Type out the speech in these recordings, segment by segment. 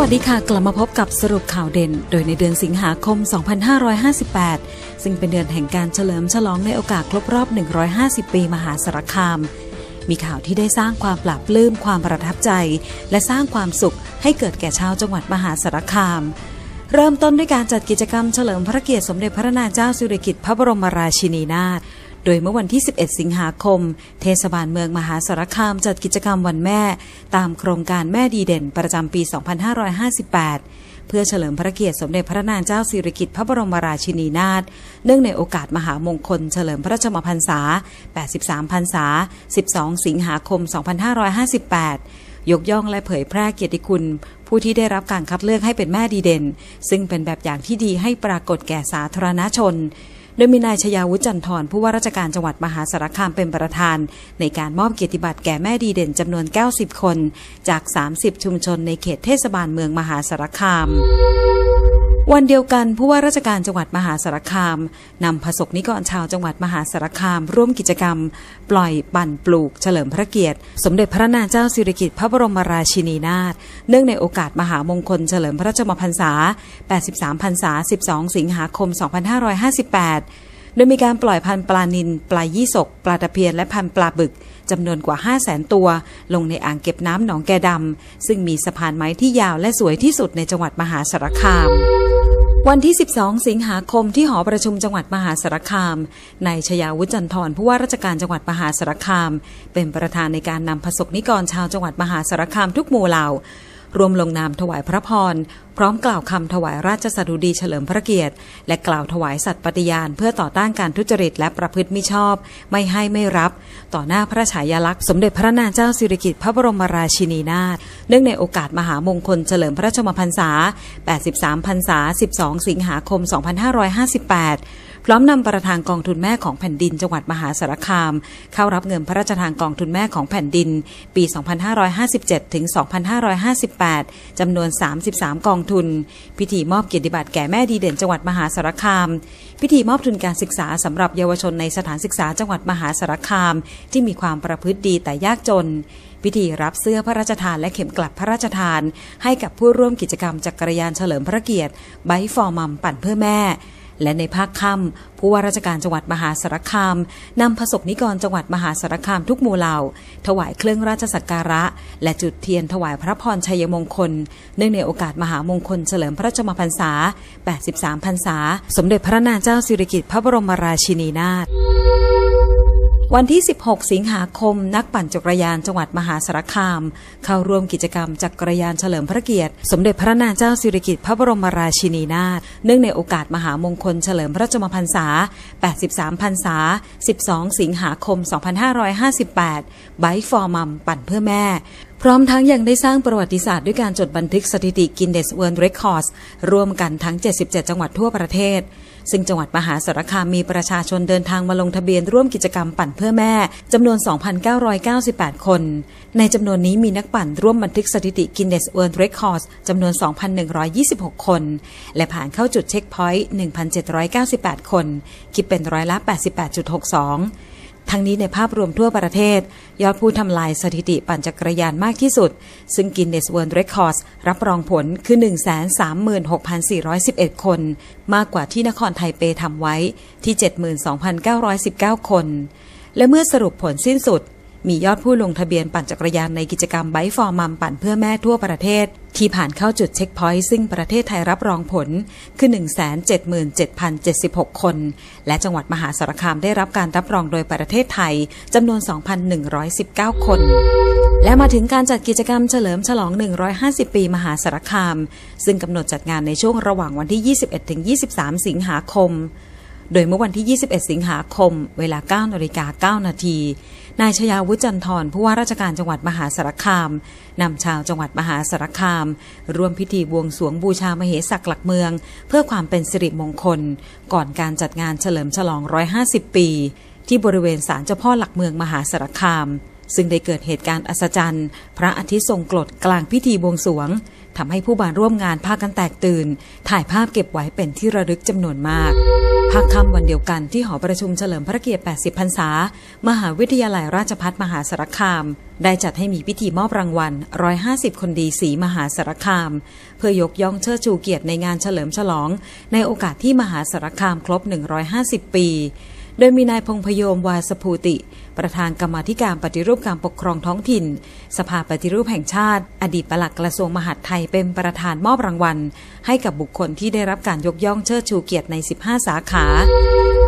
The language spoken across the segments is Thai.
วัสดีค่ะ กลับมาพบกับสรุปข่าวเด่น โดยในเดือนสิงหาคม 2558 ซึ่งเป็นเดือนแห่งการเฉลิมฉลองในโอกาสครบรอบ 150 ปีมหาสารคาม มีข่าวที่ได้สร้างความปราบปลื้มความประทับใจ และสร้างความสุขให้เกิดแก่ชาวจังหวัดมหาสารคาม เริ่มต้นด้วยการจัดกิจกรรมเฉลิมพระเกียรติสมเด็จพระนางเจ้าสิริกิติ์พระบรมราชินีนาถ โดยเมื่อวันที่ 11 สิงหาคม เทศบาลเมืองมหาสารคามจัดกิจกรรมวันแม่ ตามโครงการแม่ดีเด่นประจำปี 2558 เพื่อเฉลิมพระเกียรติสมเด็จพระนางเจ้าสิริกิติ์พระบรมราชินีนาถ เนื่องในโอกาสมหามงคล เฉลิมพระชมพรรษา 83 พรรษา 12 สิงหาคม 2558ยกย่องและเผยแพร่เกียรติคุณ ผู้ที่ได้รับการคัดเลือกให้เป็นแม่ดีเด่น ซึ่งเป็นแบบอย่างที่ดีให้ปรากฏแก่สาธารณชน โดยมีนายชยาวุฒิจันทร์ผู้ว่าราชการจังหวัดมหาสารคามเป็นประธาน ในการมอบเกียรติบัตรแก่แม่ดีเด่นจำนวน 90 คน จาก 30 ชุมชนในเขตเทศบาลเมืองมหาสารคาม วันเดียวกันผู้ว่าราชการจังหวัดมหาสารคามนำผสกนิกรชาวจังหวัดมหาสารคาม ร่วมกิจกรรม ปล่อยปั่นปลูกเฉลิมพระเกียรติ สมเด็จพระนางเจ้าสิริกิติ์พระบรมราชินีนาถเนื่องในโอกาสมหามงคลเฉลิมพระชมพรรษา 83 พรรษา 12 สิงหาคม 2558 โดยมีการปล่อยพันปลานิลปลายี่สกปลาตะเพียนและพันปลาบึกจำนวนกว่า 5 0 0แสนตัว ลงในอ่างเก็บน้ำหนองแกดำซึ่งมีสะพานไม้ที่ยาวและสวยที่สุดในจังหวัดมหาสารคาม วันที่ 12 สิงหาคมที่หอประชุมจังหวัดมหาสารคาม นายชยาวุฒิจันทร์ผู้ว่าราชการจังหวัดมหาสารคาม เป็นประธานในการนำผสกนิกรชาวจังหวัดมหาสารคามทุกหมู่เหล่า รวมลงนามถวายพระพร พร้อมกล่าวคำถวายราชสดุดีเฉลิมพระเกียรติ และกล่าวถวายสัตย์ปฏิญาณ เพื่อต่อต้านการทุจริตและประพฤติมิชอบ ไม่ให้ไม่รับ ต่อหน้าพระฉายาลักษณ์สมเด็จพระนางเจ้าสิริกิติ์พระบรมราชินีนาถเนื่องในโอกาสมหามงคลเฉลิมพระชมพรรษา 83 พรรษา 12 สิงหาคม 2558 พร้อมนำประธานกองทุนแม่ของแผ่นดินจังหวัดมหาสารคาม เข้ารับเงินพระราชทานกองทุนแม่ของแผ่นดิน ปี 2557 ถึง 2558 จำนวน 33 กองทุน พิธีมอบเกียรติบัตรแก่แม่ดีเด่นจังหวัดมหาสารคาม พิธีมอบทุนการศึกษาสำหรับเยาวชนในสถานศึกษาจังหวัดมหาสารคาม ที่มีความประพฤติดีแต่ยากจนพิธีรับเสื้อพระราชทานและเข็มกลัดพระราชทาน ให้กับผู้ร่วมกิจกรรมจักรยานเฉลิมพระเกียรติไบฟอร์มัมปั่นเพื่อแม่ และในภาคค่ำผู้ว่าราชการจังหวัดมหาสารคามนำผสกนิกรจังหวัดมหาสารคามทุกหมู่เหล่า ถวายเครื่องราชสักการะ และจุดเทียนถวายพระพรชัยมงคล เนื่องในโอกาสมหามงคลเฉลิมพระชมพรรษา 83 พรรษา สมเด็จพระนางเจ้าสิริกิติ์พระบรมราชินีนาถ วันที่ 16 สิงหาคม นักปั่นจักรยานจังหวัดมหาสารคาม เข้าร่วมกิจกรรมจักรยานเฉลิมพระเกียรติ สมเด็จพระนางเจ้าสิริกิติ์พระบรมราชินีนาถเนื่องในโอกาสมหามงคลเฉลิมพระชมพรรษา 83 พรรษา 12 สิงหาคม 2558 ไบฟอร์มัมปั่นเพื่อแม่พร้อมทั้งยังได้สร้างประวัติศาสตร์ด้วยการจดบันทึกสถิติกินเนสเวิร์เรคคอร์ดร่วมกันทั้ง 77 จังหวัดทั่วประเทศ ซึ่งจังหวัดมหาสารคามมีประชาชนเดินทางมาลงทะเบียนร่วมกิจกรรมปั่นเพื่อแม่จำนวน 2,998 คน ในจำนวนนี้มีนักปั่นร่วมบันทึกสถิติกินเนสเวิร์เรคคอร์ดจำนวน 2,126 คน และผ่านเข้าจุดเช็คพอยต์ 1,798 คน คิดเป็นร้อยละ 88.62 ทั้งนี้ในภาพรวมทั่วประเทศ ยอดผู้ทำลายสถิติปั่นจักรยานมากที่สุด ซึ่งกินเนสเวิร์ลเรคคอร์ดรับรองผลคือ 136,411 คน มากกว่าที่นครไทเปทำไว้ที่ 72,919 คน และเมื่อสรุปผลสิ้นสุด มียอดผู้ลงทะเบียนปั่นจักรยานในกิจกรรมไบฟอร์มัมปั่นเพื่อแม่ทั่วประเทศ ที่ผ่านเข้าจุดเช็คพอยต์ซึ่งประเทศไทยรับรองผล คือ 177,076 คน และจังหวัดมหาสารคามได้รับการรับรองโดยประเทศไทยจำนวน 2,119 คน และมาถึงการจัดกิจกรรมเฉลิมฉลอง 150 ปีมหาสารคาม ซึ่งกำหนดจัดงานในช่วงระหว่างวันที่ 21-23 สิงหาคม โดยเมื่อวันที่ 21 สิงหาคม เวลา9นาฬิกา9นาทีนายชยาวุฒิจันทร์ผู้ว่าราชการจังหวัดมหาสารคามนำชาวจังหวัดมหาสารคาม ร่วมพิธีบวงสรวงบูชามเหสักหลักเมือง เพื่อความเป็นสิริมงคล ก่อนการจัดงานเฉลิมฉลอง 150 ปี ที่บริเวณศาลเจ้าพ่อหลักเมืองมหาสารคาม ซึ่งได้เกิดเหตุการณ์อัศจรรย์ พระอาทิตย์ทรงกรดกลางพิธีบวงสรวง ทำให้ผู้มาร่วมงานพากันแตกตื่น ถ่ายภาพเก็บไว้เป็นที่ระลึกจำนวนมากภาคค่ำวันเดียวกันที่หอประชุมเฉลิมพระเกียรติ 80 พรรษา มหาวิทยาลัยราชภัฏมหาสารคาม ได้จัดให้มีพิธีมอบรางวัล 150 คนดีสีมหาสารคาม เพื่อยกย่องเชิดชูเกียรติในงานเฉลิมฉลอง ในโอกาสที่มหาสารคามครบ 150 ปี โดยมีนายพงพยมวาสภูติ ประธานกรรมธิการปฏิรูปการปกครองท้องถิ่น สภาปฏิรูปแห่งชาติ อดีตปลัดกระทรวงมหาดไทยเป็นประธานมอบรางวัล ให้กับบุคคลที่ได้รับการยกย่องเชิดชูเกียรติใน 15 สาขา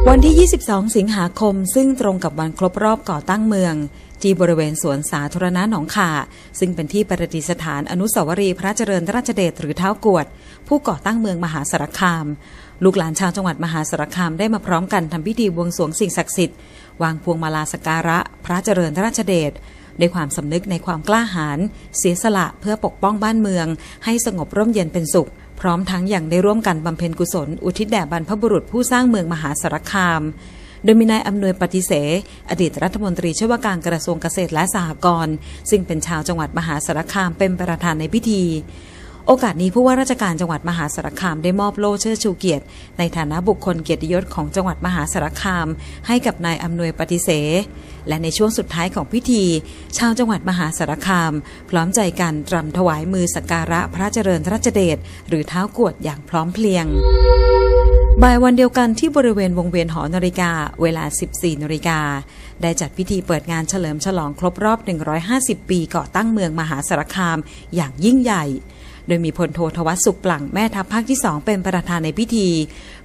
วันที่ 22 สิงหาคม ซึ่งตรงกับวันครบรอบก่อตั้งเมืองที่บริเวณสวนสาธารณะหนองขาซึ่งเป็นที่ประดิษฐานอนุสาวรีย์พระเจริญราชเดชหรือเท้ากวด ผู้ก่อตั้งเมืองมหาสารคาม ลูกหลานชาวจังหวัดมหาสารคามได้มาพร้อมกันทำพิธีบวงสรวงสิ่งศักดิ์สิทธิ์ วางพวงมาลาสการะ พระเจริญราชเดชด้วยความสำนึกในความกล้าหาญเสียสละเพื่อปกป้องบ้านเมือง ให้สงบร่มเย็นเป็นสุข พร้อมทั้งอย่างได้ร่วมกันบำเพ็ญกุศล อุทิศแด่บรรพบุรุษผู้สร้างเมืองมหาสารคาม โดยมีนายอำนวยปฏิเส อดีตรัฐมนตรีช่วยว่าการกระทรวงเกษตรและสหกรณ์ซึ่งเป็นชาวจังหวัดมหาสารคามเป็นประธานในพิธี โอกาสนี้ผู้ว่าราชการจังหวัดมหาสารคามได้มอบโล่เชิดชูเกียรติ ในฐานะบุคคลเกียรติยศของจังหวัดมหาสารคาม ให้กับนายอำนวยปฏิเส และในช่วงสุดท้ายของพิธี ชาวจังหวัดมหาสารคาม พร้อมใจกันตรำถวายมือสักการะพระเจริญรัชเดชหรือเท้ากวดอย่างพร้อมเพรียงบ่ายวันเดียวกันที่บริเวณวงเวียนหอนาฬิกา เวลา 14นาฬิกา ได้จัดพิธีเปิดงานเฉลิมฉลองครบรอบ 150 ปีก่อตั้งเมืองมหาสารคามอย่างยิ่งใหญ่ โดยมีพลโททวัตสุขปลังแม่ทัพภาคที่สองเป็นประธานในพิธี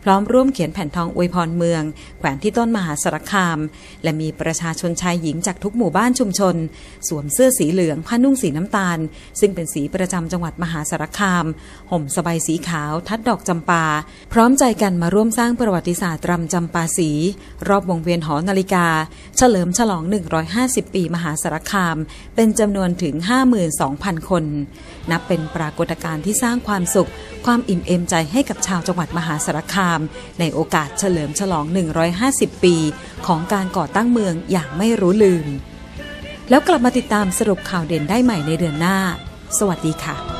พร้อมร่วมเขียนแผ่นทองอวยพรเมือง แขวนที่ต้นมหาสารคาม และมีประชาชนชายหญิงจากทุกหมู่บ้านชุมชน สวมเสื้อสีเหลืองผ้านุ่งสีน้ำตาล ซึ่งเป็นสีประจำจังหวัดมหาสารคาม ห่มสบายสีขาว ทัดดอกจำปา พร้อมใจกันมาร่วมสร้างประวัติศาสตร์รำจำปาสีรอบวงเวียนหอนาฬิกา เฉลิมฉลอง 150 ปีมหาสารคาม เป็นจำนวนถึง 52,000 คน นับเป็นปรากฏการที่สร้างความสุข ความอิ่มเอมใจให้กับชาวจังหวัดมหาสารคาม ในโอกาสเฉลิมฉลอง 150 ปี ของการก่อตั้งเมืองอย่างไม่รู้ลืม แล้วกลับมาติดตามสรุปข่าวเด่นได้ใหม่ในเดือนหน้า สวัสดีค่ะ